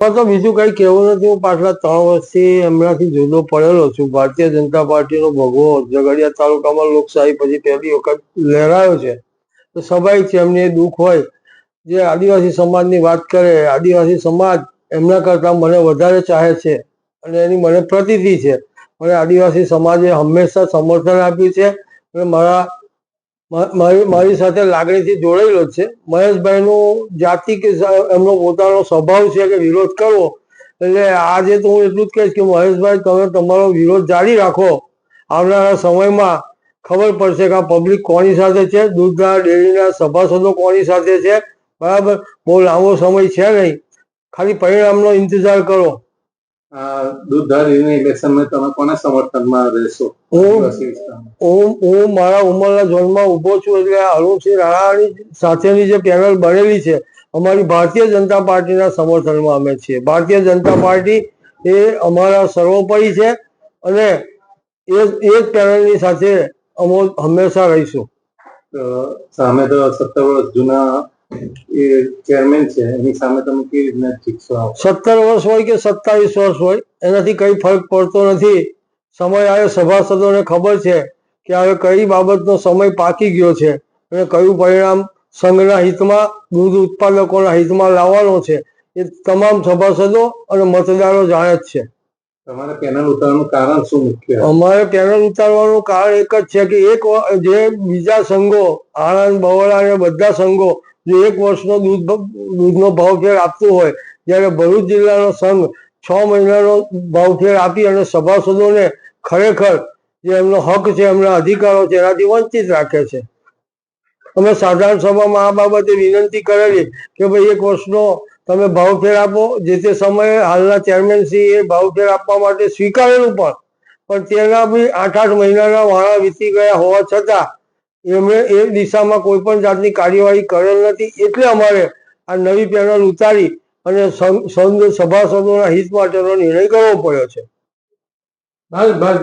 પણ તો બીજું કઈ કહેવું નથી, હું પાછલા ત્રણ વર્ષથી એમનાથી જુદો પડેલો છું. ભારતીય જનતા પાર્ટીનો ભગવો ઝઘડિયા તાલુકામાં લોકશાહી પછી પહેલી વખત લહેરાયો છે. તો સ્વાભાવિક છે એમને દુઃખ હોય જે આદિવાસી સમાજની વાત કરે, આદિવાસી સમાજ એમના કરતા મને વધારે ચાહે છે અને એની મને પ્રતીતિ છે. મને આદિવાસી સમાજે હંમેશા સમર્થન આપ્યું છે અને મારા મારી મારી સાથે લાગણીથી જોડાયેલો છે. મહેશભાઈનું જાતિ કે એમનો પોતાનો સ્વભાવ છે કે વિરોધ કરવો, એટલે આજે તો હું એટલું જ કહીશ કે મહેશભાઈ, તમે તમારો વિરોધ જારી રાખો. આવનારા સમયમાં ખબર પડશે કે આ પબ્લિક કોની સાથે છે? દૂધના, ડેરીના સભાસદો કોની સાથે છે? બરાબર? બહુ લાંબો સમય છે નહીં. ખાલી પરિણામનો ઇંતજાર કરો. દૂધધારીની ઇલેક્શનમાં તમે કોના સમર્થનમાં રહેશો? હું હું મારા ઉંમરના ઝોનમાં ઊભો છું એટલે અરુણસિંહ રાણાની સાથેની જે પેનલ બનેલી છે અમારી ભારતીય જનતા પાર્ટીના સમર્થનમાં અમે છીએ. ભારતીય જનતા પાર્ટી એ અમારા સર્વોપરી છે અને એ એ પેનલની સાથે અમે હંમેશા રહીશું. સામે તો સત્તર વર્ષ જૂના એ ચેરમેન છે, એની સામે તમે કેવી રીતના સત્તર વર્ષ હોય કે સત્તાવીસ વર્ષ હોય, એનાથી કઈ ફરક પડતો નથી. સમય આવે સભાસદોને ખબર છે કે હવે કઈ બાબતનો સમય પાકી ગયો છે અને કયું પરિણામ સંઘના હિતમાં, દૂધ ઉત્પાદકોના હિતમાં લાવવાનો છે, એ તમામ સભાસદો અને મતદારો જાણે જ છે. તમારે ઉતારવાનું કારણ શું અમારે પેનલ ઉતારવાનું કારણ એક જ છે કે એક જે બીજા સંઘો, આણંદ બવળા અને બધા સંઘો, જે એક વર્ષનો દૂધ દૂધનો ભાવફેર આપતું હોય, જ્યારે ભરૂચ જિલ્લાનો સંઘ છ મહિનાનો ભાવફેર આપી અને સભાસદોને ખરેખર જે એમનો હક છે, એમના અધિકારો છે, એનાથી વંચિત રાખે છે. અમે સાધારણ સભામાં આ બાબતે વિનંતી કરેલી કે ભાઈ એક વર્ષનો તમે ભાવફેર આપો, જે તે સમયે હાલના ચેરમેન શ્રી એ ભાવફેર આપવા માટે સ્વીકારેલું પણ. પણ તેના બી આઠ આઠ મહિનાના વાળા વીતી ગયા હોવા છતાં એમણે એ દિશામાં કોઈ પણ જાતની કાર્યવાહી કરેલ નથી. એટલે અમારે આ નવી પેનલ ઉતારી અને સભાસદોના હિત માટેનો નિર્ણય કરવો પડ્યો છે. બસ બસ.